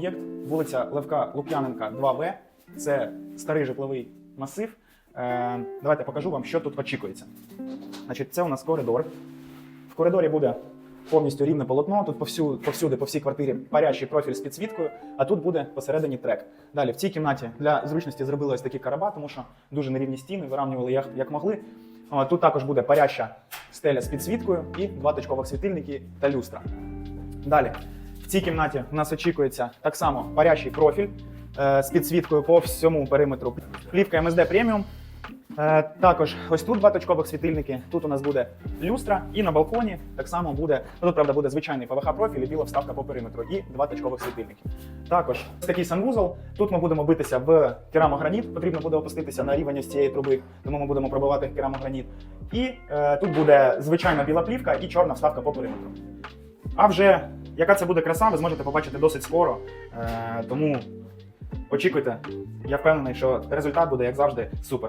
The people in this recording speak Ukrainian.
Об'єкт вулиця Левка Лук'яненка, 2В. Це старий житловий масив. Е, давайте покажу вам, що тут очікується. Значить, це у нас коридор. В коридорі буде повністю рівне полотно. Тут повсюди, повсюди по всій квартирі парящий профіль з підсвіткою, а тут буде посередині трек. Далі в цій кімнаті для зручності зробили ось такі караба, тому що дуже нерівні стіни, виравнювали як, як могли. О, Тут також буде паряща стеля з підсвіткою і два точкових світильники та люстра. Далі, цій кімнаті у нас очікується так само парящий профіль е, з підсвіткою по всьому периметру. Плівка MSD Premium. Е, також ось тут два точкових світильники. Тут у нас буде люстра, і на балконі так само буде. Ну тут правда буде звичайний ПВХ профіль і біла вставка по периметру, і два точкових світильники. Також такий санвузол. Тут ми будемо битися в керамограніт. Потрібно буде опуститися на рівень ось цієї труби, тому ми будемо пробивати керамограніт. І е, тут буде звичайна біла плівка і чорна вставка по периметру. А вже яка це буде краса, ви зможете побачити досить скоро. Е, тому очікуйте. Я впевнений, що результат буде, як завжди, супер.